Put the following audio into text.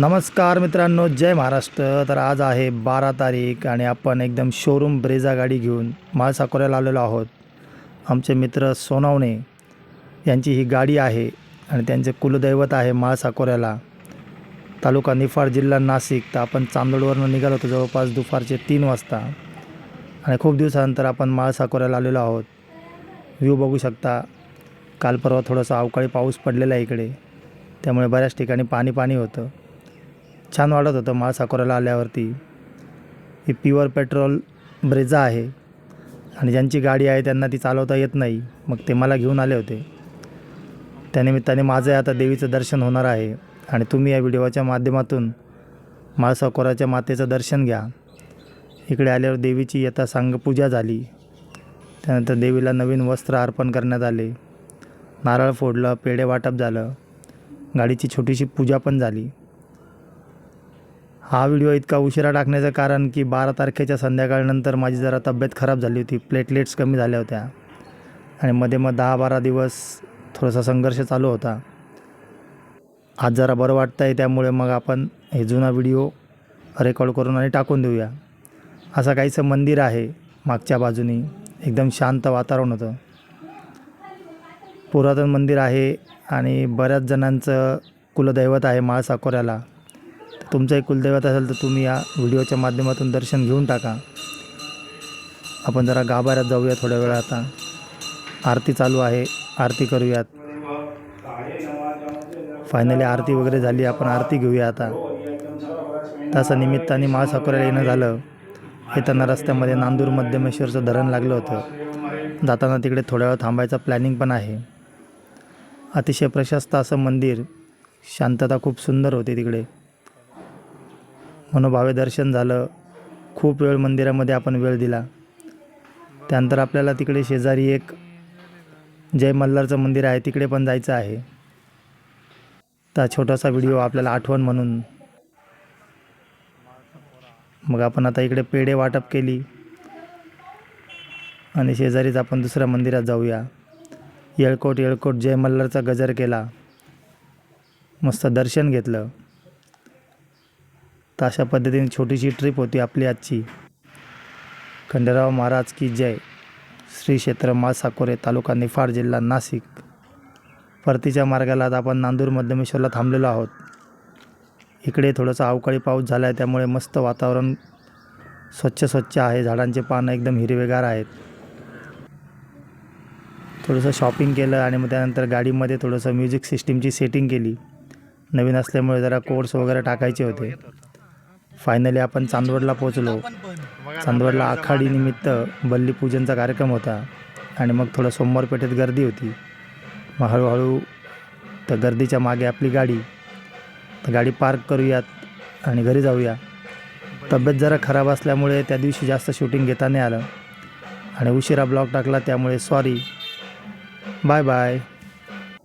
नमस्कार मित्रांनो जय महाराष्ट्र. तर आज आहे बारा तारीख आणि आपण एकदम शोरूम ब्रेझा गाडी घेऊन माळसाकोऱ्याला आलेलो आहोत. आमचे मित्र सोनवणे यांची ही गाडी आहे आणि त्यांचे कुलदैवत आहे माळसाकोऱ्याला. तालुका निफाड जिल्हा नाशिक. तर आपण चांदोडवरनं निघालो होतो जवळपास दुपारचे तीन वाजता. आणि खूप दिवसानंतर आपण माळसाकोऱ्याला आलेलो आहोत. व्ह्यू बघू शकता. काल परवा थोडासा अवकाळी पाऊस पडलेला आहे इकडे. त्यामुळे बऱ्याच ठिकाणी पाणी पाणी होतं. छान वाटत होतं माळसाकोऱ्याला आल्यावरती. ही प्युअर पेट्रोल ब्रेझा आहे. आणि ज्यांची गाडी आहे त्यांना ती चालवता येत नाही. मग ते मला घेऊन आले होते. त्यानिमित्ताने माझं आता देवीचं दर्शन होणार आहे. आणि तुम्ही या व्हिडिओच्या माध्यमातून माळसाकोराच्या मातेचं दर्शन घ्या. इकडे आल्यावर देवीची यथा सांग पूजा झाली. त्यानंतर देवीला नवीन वस्त्र अर्पण करण्यात आले. नारळ फोडलं पेढे वाटप झालं. गाडीची छोटीशी पूजा पण झाली. हा व्हिडिओ इतका उशिरा टाकण्याचं कारण की बारा तारखेच्या संध्याकाळनंतर माझी जरा तब्येत खराब झाली होती. प्लेटलेट्स कमी झाल्या होत्या. आणि मध्ये मग दहा बारा दिवस थोडासा संघर्ष चालू होता. आज जरा बरं वाटतं आहे त्यामुळे मग आपण हे जुना व्हिडिओ रेकॉर्ड करून आणि टाकून देऊया. असं काहीसं मंदिर आहे मागच्या बाजूनी. एकदम शांत वातावरण होतं. पुरातन मंदिर आहे आणि बऱ्याच जणांचं कुलदैवत आहे माळ साकोऱ्याला तुमचं एक कुलदैवत असेल तर तुम्ही या व्हिडिओच्या माध्यमातून दर्शन घेऊन टाका. आपण जरा गाभाऱ्यात जाऊया थोड्या वेळा आता. आरती चालू आहे. आरती करूयात. फायनली आरती वगैरे झाली. आपण आरती घेऊया आता. तसं निमित्ताने मास साकोऱ्याला येणं झालं. येताना रस्त्यामध्ये नांदूर मध्यमेश्वरचं धरण लागलं होतं. जाताना तिकडे थोड्या वेळ थांबायचं प्लॅनिंग पण आहे. अतिशय प्रशस्त असं मंदिर. शांतता खूप सुंदर होती तिकडे. मनोभावे दर्शन झालं. खूप वेळ मंदिरामध्ये आपण वेळ दिला. त्यानंतर आपल्याला तिकडे शेजारी एक जय मल्हारचं मंदिर आहे तिकडे पण जायचं आहे. तर छोटासा व्हिडिओ आपल्याला आठवण म्हणून. मग आपण आता इकडे पेढे वाटप केली. आणि शेजारीच आपण दुसऱ्या मंदिरात जाऊया. येळकोट येळकोट जय मल्हारचा गजर केला. मस्त दर्शन घेतलं. तर अशा पद्धतीने छोटीशी ट्रिप होती आपली आजची. खंडेराव महाराज की जय. श्री क्षेत्र मा साकोरे तालुका निफाड जिल्हा नाशिक. परतीच्या मार्गाला आता आपण नांदूर मध्यमेश्वरला थांबलेलो आहोत. इकडे थोडंसं अवकाळी पाऊस झाला आहे त्यामुळे मस्त वातावरण स्वच्छ स्वच्छ आहे. झाडांचे पानं एकदम हिरवेगार आहेत. थोडंसं शॉपिंग केलं आणि मग त्यानंतर गाडीमध्ये थोडंसं म्युझिक सिस्टीमची सेटिंग केली. नवीन असल्यामुळे जरा कोर्स वगैरे टाकायचे होते. फायनली आपण चांदवडला पोचलो चांदवडला आखाडीनिमित्त बल्लीपूजनचा कार्यक्रम होता. आणि मग थोडं सोमवार पेठेत गर्दी होती. मग हळूहळू तर गर्दीच्या मागे आपली गाडी. तर गाडी पार्क करूयात आणि घरी जाऊया. तब्येत जरा खराब असल्यामुळे त्या दिवशी जास्त शूटिंग घेता नाही आलं. आणि उशिरा ब्लॉग टाकला त्यामुळे सॉरी बाय बाय